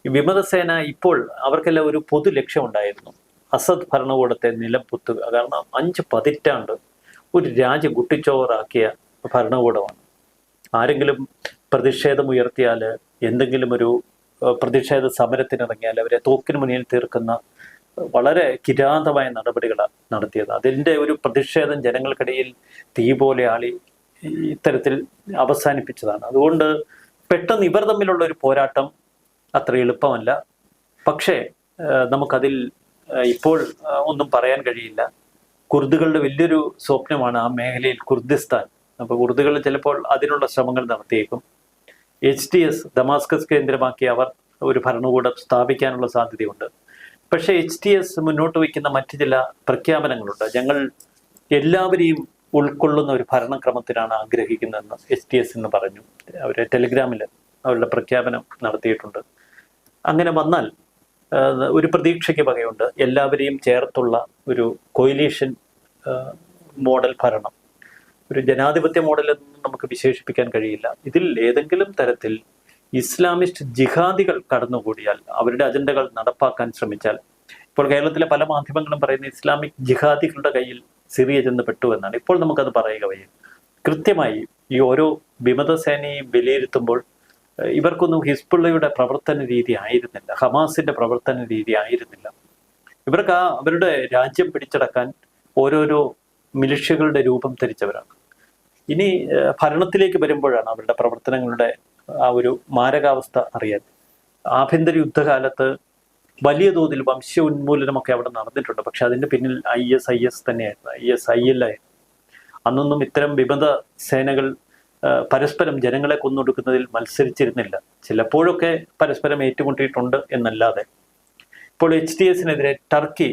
വിമതസേന ഇപ്പോൾ അവർക്കെല്ലാം ഒരു പൊതു ലക്ഷ്യമുണ്ടായിരുന്നു അസദ് ഭരണകൂടത്തെ നിലംപൊത്തുക. കാരണം അഞ്ച് പതിറ്റാണ്ട് ഒരു രാജ്യം കുട്ടിച്ചോറാക്കിയ ഭരണകൂടമാണ്. ആരെങ്കിലും പ്രതിഷേധം ഉയർത്തിയാൽ എന്തെങ്കിലും ഒരു പ്രതിഷേധ സമരത്തിനിറങ്ങിയാൽ അവരെ തോക്കിന് മുന്നിൽ തീർക്കുന്ന വളരെ കിരാതമായ നടപടികളാണ് നടത്തിയത്. അതിന്റെ ഒരു പ്രതിഷേധം ജനങ്ങൾക്കിടയിൽ തീ പോലെ ആളി ഇത്തരത്തിൽ അവസാനിപ്പിച്ചതാണ്. അതുകൊണ്ട് പെട്ടെന്ന് ഇവർ തമ്മിലുള്ള ഒരു പോരാട്ടം അത്ര എളുപ്പമല്ല. പക്ഷേ നമുക്കതിൽ ഇപ്പോൾ ഒന്നും പറയാൻ കഴിയില്ല. കുർദുകളുടെ വലിയൊരു സ്വപ്നമാണ് ആ മേഖലയിൽ കുർദിസ്ഥാൻ. അപ്പോൾ കുർദുകൾ ചിലപ്പോൾ അതിനുള്ള ശ്രമങ്ങൾ നടത്തിയേക്കും. എച്ച് ടി എസ് ദമാസ്കസ് കേന്ദ്രമാക്കി അവർ ഒരു ഭരണകൂടം സ്ഥാപിക്കാനുള്ള സാധ്യതയുണ്ട്. പക്ഷേ എച്ച് ടി എസ് മുന്നോട്ട് വയ്ക്കുന്ന മറ്റ് ചില പ്രഖ്യാപനങ്ങളുണ്ട്. ഞങ്ങൾ എല്ലാവരെയും ഉൾക്കൊള്ളുന്ന ഒരു ഭരണക്രമത്തിനാണ് ആഗ്രഹിക്കുന്നതെന്ന് എച്ച് ടി എസ് എന്ന് പറഞ്ഞു. അവർ ടെലിഗ്രാമിൽ അവരുടെ പ്രഖ്യാപനം നടത്തിയിട്ടുണ്ട്. അങ്ങനെ വന്നാൽ ഒരു പ്രതീക്ഷയ്ക്ക് വകയുണ്ട്. എല്ലാവരെയും ചേർത്തുള്ള ഒരു കൊയിലീഷൻ മോഡൽ ഭരണം. ഒരു ജനാധിപത്യ മോഡൽ നമുക്ക് വിശേഷിപ്പിക്കാൻ കഴിയില്ല. ഇതിൽ ഏതെങ്കിലും തരത്തിൽ ഇസ്ലാമിസ്റ്റ് ജിഹാദികൾ കടന്നുകൂടിയാൽ അവരുടെ അജണ്ടകൾ നടപ്പാക്കാൻ ശ്രമിച്ചാൽ ഇപ്പോൾ കേരളത്തിലെ പല മാധ്യമങ്ങളും പറയുന്ന ഇസ്ലാമിക് ജിഹാദികളുടെ കയ്യിൽ സിറിയ ചെന്ന് പെട്ടു എന്നാണ്. ഇപ്പോൾ നമുക്കത് പറയുക വയ്യ. കൃത്യമായി ഈ ഓരോ വിമതസേനയെയും വിലയിരുത്തുമ്പോൾ ഇവർക്കൊന്നും ഹിസ്ബുള്ളയുടെ പ്രവർത്തന രീതി ആയിരുന്നില്ല ഹമാസിന്റെ പ്രവർത്തന രീതി ആയിരുന്നില്ല. ഇവർക്ക് ആ അവരുടെ രാജ്യം പിടിച്ചടക്കാൻ ഓരോരോ മിലിഷ്യകളുടെ രൂപം ധരിച്ചവരാണ്. ഇനി ഭരണത്തിലേക്ക് വരുമ്പോഴാണ് അവരുടെ പ്രവർത്തനങ്ങളുടെ ആ ഒരു മാരകാവസ്ഥ അറിയാൻ. ആഭ്യന്തര യുദ്ധകാലത്ത് വലിയ തോതിൽ വംശ ഉന്മൂലനമൊക്കെ അവിടെ നടന്നിട്ടുണ്ട്. പക്ഷെ അതിന്റെ പിന്നിൽ ഐ എസ് ഐ എസ് തന്നെയായിരുന്നു ഐ എസ് ഐ എൽ ആയിരുന്നു അന്നൊന്നും ഇത്തരം വിമത സേനകൾ പരസ്പരം ജനങ്ങളെ കൊന്നൊടുക്കുന്നതിൽ മത്സരിച്ചിരുന്നില്ല. ചിലപ്പോഴൊക്കെ പരസ്പരം ഏറ്റുമുട്ടിയിട്ടുണ്ട് എന്നല്ലാതെ. ഇപ്പോൾ എച്ച് ഡി എസിനെതിരെ ടർക്കി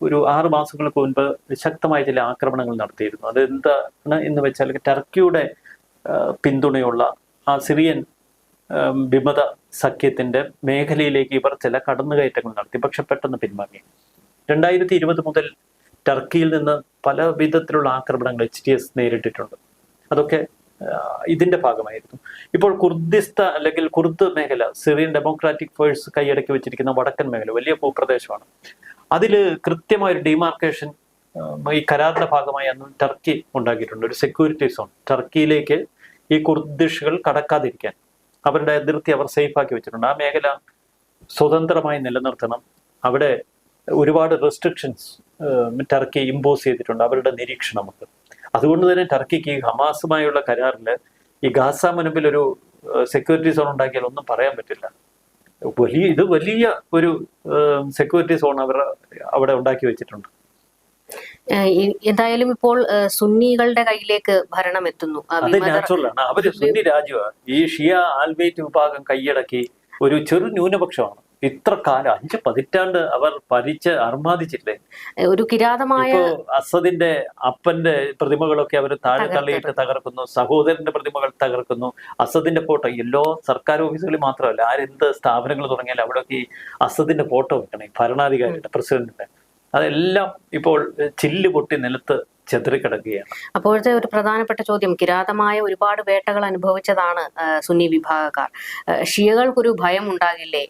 ഒരു ആറു മാസങ്ങൾക്ക് മുൻപ് ശക്തമായ ചില ആക്രമണങ്ങൾ നടത്തിയിരുന്നു. അതെന്താണ് എന്ന് വെച്ചാൽ ടർക്കിയുടെ പിന്തുണയുള്ള ആ സിറിയൻ വിമത സഖ്യത്തിന്റെ മേഖലയിലേക്ക് ഇവർ ചില കടന്നുകയറ്റങ്ങൾ നടത്തി. പക്ഷെ പെട്ടെന്ന് പിൻവാങ്ങി. രണ്ടായിരത്തി ഇരുപത് മുതൽ ടർക്കിയിൽ നിന്ന് പല വിധത്തിലുള്ള ആക്രമണങ്ങൾ എച്ച് ഡി എസ് നേരിട്ടിട്ടുണ്ട്. അതൊക്കെ ഇതിന്റെ ഭാഗമായിരുന്നു. ഇപ്പോൾ കുർദിസ്ഥ അല്ലെങ്കിൽ കുർദ് മേഖല സിറിയൻ ഡെമോക്രാറ്റിക് ഫോഴ്സ് കൈയടക്കി വെച്ചിരിക്കുന്ന വടക്കൻ മേഖല വലിയ ഭൂപ്രദേശമാണ്. അതിൽ കൃത്യമായ ഒരു ഡിമാർക്കേഷൻ ഈ കരാറിന്റെ ഭാഗമായി അന്ന് ടർക്കി ഉണ്ടാക്കിയിട്ടുണ്ട്. ഒരു സെക്യൂരിറ്റി സോൺ ടർക്കിയിലേക്ക് ഈ കുർദിഷുകൾ കടക്കാതിരിക്കാൻ. അവരുടെ അതിർത്തി അവർ സേഫ് ആക്കി വെച്ചിട്ടുണ്ട്. ആ മേഖല സ്വതന്ത്രമായി നിലനിർത്തണം. അവിടെ ഒരുപാട് റെസ്ട്രിക്ഷൻസ് ടർക്കി ഇമ്പോസ് ചെയ്തിട്ടുണ്ട്. അവരുടെ നിരീക്ഷണമുണ്ട് അതുകൊണ്ട് തന്നെ ടർക്കിക്ക് ഈ ഹമാസുമായുള്ള കരാറിൽ ഈ ഗാസ മുൻപിൽ ഒരു സെക്യൂരിറ്റി സോൺ ഉണ്ടാക്കിയാൽ ഒന്നും പറയാൻ പറ്റില്ല. വലിയ ഇത് വലിയ ഒരു സെക്യൂരിറ്റി സോൺ അവർ അവിടെ ഉണ്ടാക്കി വെച്ചിട്ടുണ്ട്. എന്തായാലും ഇപ്പോൾ സുന്നികളുടെ കയ്യിലേക്ക് ഭരണം എത്തുന്നു. അത് നാച്ചുറലാണ് അവർ സുന്നി രാജ്യമാണ്. ഈ ഷിയ ആൽബേറ്റ് വിഭാഗം കൈയടക്കി ഒരു ചെറു ന്യൂനപക്ഷമാണ്. ഇത്ര കാലം അഞ്ച് പതിറ്റാണ്ട് അവർ ഭരിച്ച് അർമാദിച്ചില്ലേ? ഒരു കിരാതമായ അസദിന്റെ അപ്പന്റെ പ്രതിമകളൊക്കെ അവർ താഴെ. തള്ളിയിട്ട് തകർക്കുന്നു സഹോദരന്റെ പ്രതിമകൾ തകർക്കുന്നു. അസദിന്റെ ഫോട്ടോ എല്ലോ സർക്കാർ ഓഫീസുകളിൽ മാത്രമല്ല ആരെന്ത് സ്ഥാപനങ്ങൾ തുടങ്ങിയാലും അവിടെയൊക്കെ ഈ അസദിന്റെ ഫോട്ടോ വെക്കണം ഭരണാധികാരിയുടെ പ്രസിഡന്റിന്റെ. അതെല്ലാം ഇപ്പോൾ ചില്ല് പൊട്ടി നിലത്ത് ചെതറിക്കിടക്കുകയാണ് അപ്പോഴത്തെ ഒരു പ്രധാനപ്പെട്ട ചോദ്യം കിരാതമായ ഒരുപാട് വേട്ടകൾ അനുഭവിച്ചതാണ് സുന്നി വിഭാഗക്കാർ. ഷിയകൾക്കൊരു ഭയം ഉണ്ടാകില്ലേ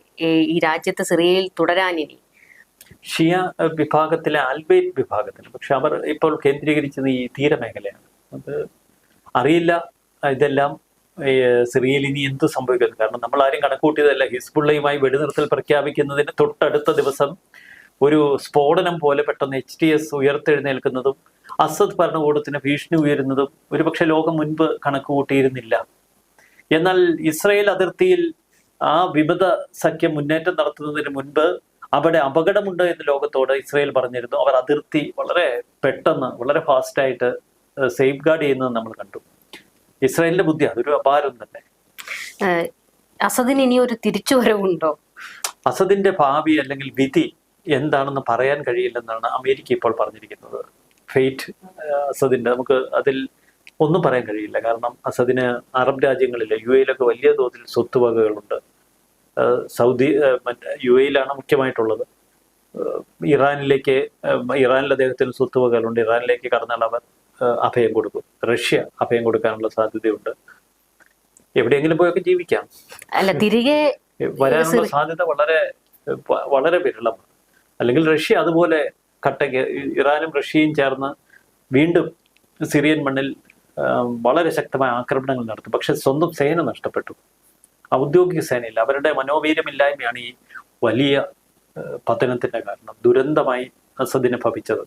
ഈ രാജ്യത്ത് സിറിയയിൽ തുടരാനിനി ഷിയ വിഭാഗത്തിലെ ആൽബേറ്റ് വിഭാഗത്തിൽ പക്ഷെ അവർ ഇപ്പോൾ കേന്ദ്രീകരിച്ചത് ഈ തീരമേഖലയാണ്. അത് അറിയില്ല ഇതെല്ലാം സിറിയയിൽ ഇനി എന്ത് സംഭവിക്കുന്നു കാരണം നമ്മൾ ആരും കണക്കൂട്ടിയതല്ല. ഹിസ്ബുള്ളയുമായി വെടിനിർത്തൽ പ്രഖ്യാപിക്കുന്നതിന് തൊട്ടടുത്ത ദിവസം ഒരു സ്ഫോടനം പോലെ പെട്ടെന്ന് എച്ച് ടി എസ് ഉയർത്തെഴുന്നേൽക്കുന്നതും അസദ് ഭരണകൂടത്തിന് ഭീഷണി ഉയരുന്നതും ഒരുപക്ഷെ ലോകം മുൻപ് കണക്കുകൂട്ടിയിരുന്നില്ല. എന്നാൽ ഇസ്രയേൽ അതിർത്തിയിൽ ആ വിമത സഖ്യം മുന്നേറ്റം നടത്തുന്നതിന് മുൻപ് അവിടെ അപകടമുണ്ട് എന്ന് ലോകത്തോട് ഇസ്രയേൽ പറഞ്ഞിരുന്നു. അവർ അതിർത്തി വളരെ പെട്ടെന്ന് വളരെ ഫാസ്റ്റായിട്ട് സേഫ് ഗാർഡ് ചെയ്യുന്നത് നമ്മൾ കണ്ടു. ഇസ്രയേലിന്റെ ബുദ്ധി അതൊരു അപാരം തന്നെ. അസദിന് ഇനി ഒരു തിരിച്ചുവരവുണ്ടോ? അസദിന്റെ ഭാവി അല്ലെങ്കിൽ വിധി എന്താണെന്ന് പറയാൻ കഴിയില്ലെന്നാണ് അമേരിക്ക ഇപ്പോൾ പറഞ്ഞിരിക്കുന്നത്. ഫെയ്റ്റ് അസദിന്റെ നമുക്ക് അതിൽ ഒന്നും പറയാൻ കഴിയില്ല. കാരണം അസദിന് അറബ് രാജ്യങ്ങളിൽ യു എയിലൊക്കെ വലിയ തോതിൽ സ്വത്തുവകകളുണ്ട് വകകളുണ്ട്. സൗദി മറ്റേ യു എയിലാണ് മുഖ്യമായിട്ടുള്ളത്. ഇറാനിലേക്ക് ഇറാനിൽ അദ്ദേഹത്തിന് സ്വത്തുവകകളുണ്ട് ഇറാനിലേക്ക് കടന്നാൽ അവർ അഭയം കൊടുക്കും. റഷ്യ അഭയം കൊടുക്കാനുള്ള സാധ്യതയുണ്ട്. എവിടെയെങ്കിലും പോയൊക്കെ ജീവിക്കാം. അല്ല തിരികെ വരാനുള്ള സാധ്യത വളരെ വളരെ വിരളമാണ്. അല്ലെങ്കിൽ റഷ്യ അതുപോലെ കട്ടയ്ക്ക് ഇറാനും റഷ്യയും ചേർന്ന് വീണ്ടും സിറിയൻ മണ്ണിൽ വളരെ ശക്തമായ ആക്രമണങ്ങൾ നടത്തി. പക്ഷെ സ്വന്തം സേന നഷ്ടപ്പെട്ടു. ഔദ്യോഗിക സേനയില്ല. അവരുടെ മനോവീര്യമില്ലായ്മയാണ് ഈ വലിയ പതനത്തിന്റെ കാരണം. ദുരന്തമായി അസദിനെ ഭവിച്ചത്.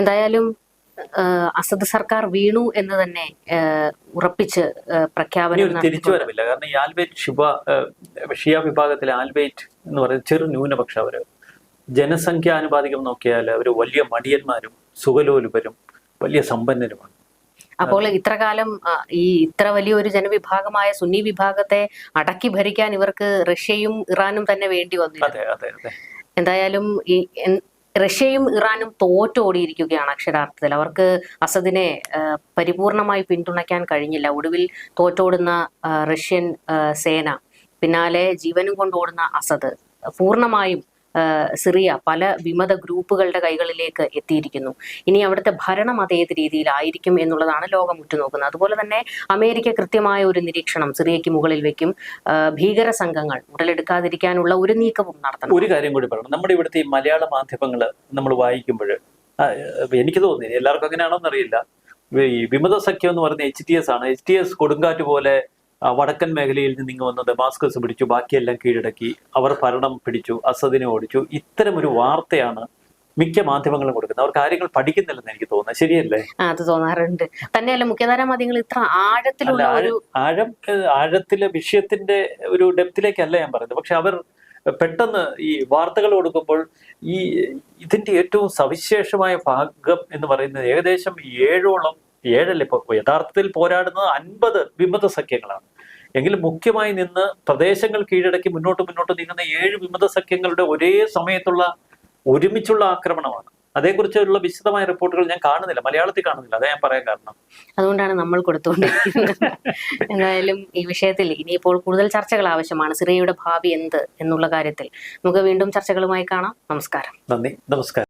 എന്തായാലും അസദ് സർക്കാർ വീണു എന്ന് തന്നെ ഉറപ്പിച്ച് പ്രഖ്യാപനം ഒരു തിരിച്ചു വരവില്ല കാരണം ഈ ആൽബേറ്റ് ഷിബ ഷിയ വിഭാഗത്തിലെ ആൽബേറ്റ് എന്ന് പറയുന്നത് ചെറു ന്യൂനപക്ഷ അവർ ജനസംഖ്യാനുപാതികം നോക്കിയാൽ അവർ വലിയ മടിയന്മാരും സുഖലോലുപരും വലിയ സമ്പന്നരുമാണ്. അപ്പോൾ ഇത്രകാലം ഈ ഇത്ര വലിയൊരു ജനവിഭാഗമായ സുന്നി വിഭാഗത്തെ അടക്കി ഭരിക്കാൻ ഇവർക്ക് റഷ്യയും ഇറാനും തന്നെ വേണ്ടി വന്നു എന്തായാലും ഈ റഷ്യയും ഇറാനും തോറ്റോടിയിരിക്കുകയാണ് അക്ഷരാർത്ഥത്തിൽ. അവർക്ക് അസദിനെ പരിപൂർണമായി പിന്തുണയ്ക്കാൻ കഴിഞ്ഞില്ല. ഒടുവിൽ തോറ്റോടുന്ന റഷ്യൻ സേന പിന്നാലെ ജീവനും കൊണ്ടോടുന്ന അസദ് പൂർണമായും സിറിയ പല വിമത ഗ്രൂപ്പുകളുടെ കൈകളിലേക്ക് എത്തിയിരിക്കുന്നു. ഇനി അവിടുത്തെ ഭരണം അതേത് രീതിയിലായിരിക്കും എന്നുള്ളതാണ് ലോകം ഉറ്റുനോക്കുന്നത്. അതുപോലെ തന്നെ അമേരിക്ക കൃത്യമായ ഒരു നിരീക്ഷണം സിറിയയ്ക്ക് മുകളിൽ വെക്കും. ഭീകര സംഘങ്ങൾ ഉടലെടുക്കാതിരിക്കാനുള്ള ഒരു നീക്കവും നടത്തണം. ഒരു കാര്യം കൂടി പറയണം. നമ്മുടെ ഇവിടുത്തെ ഈ മലയാള മാധ്യമങ്ങൾ നമ്മൾ വായിക്കുമ്പോൾ എനിക്ക് തോന്നി എല്ലാവർക്കും അങ്ങനെയാണോ എന്നറിയില്ല. ഈ വിമത സഖ്യം എന്ന് പറയുന്ന എച്ച് ടി എസ് ആണ്. എച്ച് ടി എസ് കൊടുങ്കാറ്റ് പോലെ വടക്കൻ മേഖലയിൽ നിന്ന് ഇങ്ങ് വന്ന് ദമാസ്കസ് പിടിച്ചു ബാക്കിയെല്ലാം കീഴടക്കി അവർ ഭരണം പിടിച്ചു അസദിനെ ഓടിച്ചു. ഇത്തരം ഒരു വാർത്തയാണ് മിക്ക മാധ്യമങ്ങളും കൊടുക്കുന്നത്. അവർ കാര്യങ്ങൾ പഠിക്കുന്നില്ലെന്ന് എനിക്ക് തോന്നുന്നത് ശരിയല്ലേ? അത് തോന്നാറുണ്ട്. തന്നെയല്ല മുഖ്യധാരാ മാധ്യമങ്ങൾ ഇത്ര ആഴത്തിലുള്ള ഒരു ആഴം ആഴത്തിലെ വിഷയത്തിന്റെ ഒരു ഡെപ്തിലേക്കല്ല ഞാൻ പറയുന്നത്. പക്ഷെ അവർ പെട്ടെന്ന് ഈ വാർത്തകൾ കൊടുക്കുമ്പോൾ ഈ ഇതിന്റെ ഏറ്റവും സവിശേഷമായ ഭാഗം എന്ന് പറയുന്നത് ഏകദേശം ഏഴോളം ഏഴല്ല ഇപ്പൊ യഥാർത്ഥത്തിൽ പോരാടുന്നത് അൻപത് വിമത സഖ്യങ്ങളാണ്. എങ്കിലും മുഖ്യമായി നിന്ന് പ്രദേശങ്ങൾ കീഴടക്കി മുന്നോട്ട് മുന്നോട്ട് നീങ്ങുന്ന ഏഴ് വിമത സഖ്യങ്ങളുടെ ഒരേ സമയത്തുള്ള ഒരുമിച്ചുള്ള ആക്രമണമാണ്. അതേക്കുറിച്ചുള്ള വിശദമായ റിപ്പോർട്ടുകൾ ഞാൻ കാണുന്നില്ല. മലയാളത്തിൽ കാണുന്നില്ല. അതാ ഞാൻ പറയാൻ കാരണം. അതുകൊണ്ടാണ് നമ്മൾ കൊടുത്തുകൊണ്ടിരിക്കുന്നത്. എന്തായാലും ഈ വിഷയത്തിൽ ഇനിയിപ്പോൾ കൂടുതൽ ചർച്ചകൾ ആവശ്യമാണ്. സിറിയയുടെ ഭാവി എന്ത് എന്നുള്ള കാര്യത്തിൽ. നമുക്ക് വീണ്ടും ചർച്ചകളുമായി കാണാം. നമസ്കാരം. നന്ദി. നമസ്കാരം.